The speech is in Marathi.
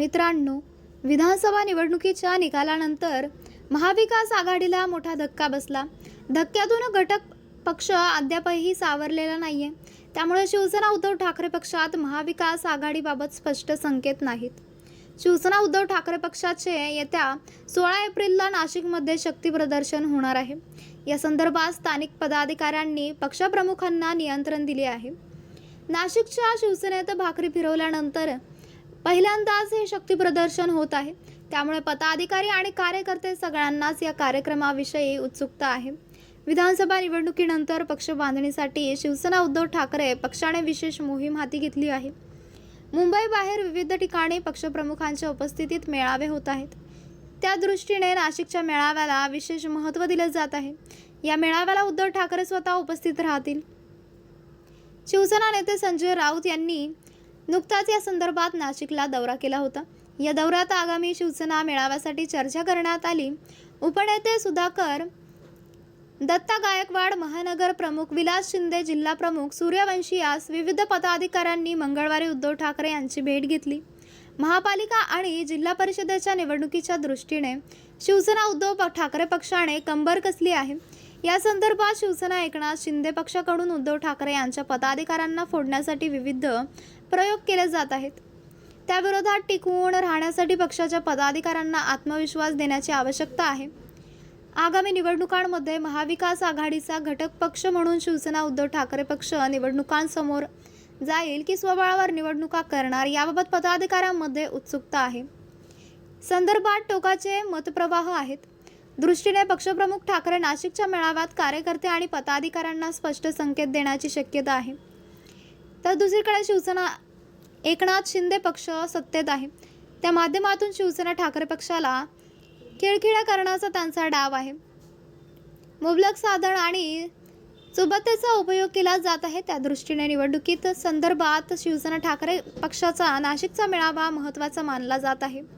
मित्रांनो विधानसभा निवडणुकीच्या निकालानंतर महाविकास आघाडीला मोठा धक्का बसला. धक्क्यातून घटक पक्ष अद्यापही सावरलेला नाहीये. त्यामुळे शिवसेना उद्धव ठाकरे पक्षात महाविकास आघाडीबाबत स्पष्ट संकेत नाहीत. शिवसेना उद्धव ठाकरे पक्षाचे येत्या सोळा एप्रिलला नाशिकमध्ये शक्ती प्रदर्शन होणार आहे. या संदर्भात स्थानिक पदाधिकाऱ्यांनी पक्षप्रमुखांना नियंत्रण दिले आहे. नाशिकच्या शिवसेनेत भाकरी फिरवल्यानंतर पहिल्यांदाच हे शक्ती प्रदर्शन होत आहे. त्यामुळे पदाधिकारी आणि कार्यकर्ते सगळ्यांनाच या कार्यक्रमाविषयी उत्सुकता आहे. विधानसभा निवडणुकीनंतर पक्ष बांधणीसाठी शिवसेना उद्धव ठाकरे पक्षाने विशेष मोहीम हाती घेतली आहे. मुंबई बाहेर विविध ठिकाणी पक्षप्रमुखांच्या उपस्थितीत मेळावे होत आहेत. त्या दृष्टीने नाशिकच्या मेळाव्याला विशेष महत्त्व दिले जात आहे. या मेळाव्याला उद्धव ठाकरे स्वतः उपस्थित राहतील. शिवसेना नेते संजय राऊत यांनी नुकताच या संदर्भात नाशिकला दौरा केला होता. या दौऱ्यात आगामी शिवसेना मेळाव्यासाठी चर्चा करण्यात आली. उपनेते सुधाकर दत्ता गायकवाड महानगर प्रमुख विलास शिंदे जिल्हा प्रमुख सूर्यवंशी यास विविध पदाधिकाऱ्यांनी मंगळवारी उद्धव ठाकरे यांची भेट घेतली. महापालिका आणि जिल्हा परिषदेच्या निवडणुकीच्या दृष्टीने शिवसेना उद्धव ठाकरे पक्षाने कंबर कसली आहे? या संदर्भात शिवसेना एकनाथ शिंदे पक्षाकडून उद्धव ठाकरे यांच्या पदाधिकाऱ्यांना फोडण्यासाठी विविध प्रयोग केले जात आहेत. त्याविरोधात टिकवून राहण्यासाठी पक्षाच्या पदाधिकाऱ्यांना आत्मविश्वास देण्याची आवश्यकता आहे. आगामी निवडणुकांमध्ये महाविकास आघाडीचा घटक पक्ष म्हणून शिवसेना उद्धव ठाकरे पक्ष निवडणुकांसमोर जाईल की स्वबळावर निवडणुका करणार याबाबत पदाधिकाऱ्यांमध्ये उत्सुकता आहे. संदर्भात टोकाचे मतप्रवाह आहेत. दृष्टीने पक्षप्रमुख ठाकरे नाशिकच्या मेळाव्यात कार्यकर्ते आणि पदाधिकाऱ्यांना स्पष्ट संकेत देण्याची शक्यता आहे. तर दुसरीकडे शिवसेना एकनाथ शिंदे पक्ष सत्तेत आहे. त्या माध्यमातून शिवसेना ठाकरे पक्षाला खिळखिळ्या करण्याचा त्यांचा डाव आहे. मुबलक साधन आणि सुबत्तेचा उपयोग केला जात आहे. त्या दृष्टीने निवडणुकीत संदर्भात शिवसेना ठाकरे पक्षाचा नाशिकचा मेळावा महत्त्वाचा मानला जात आहे.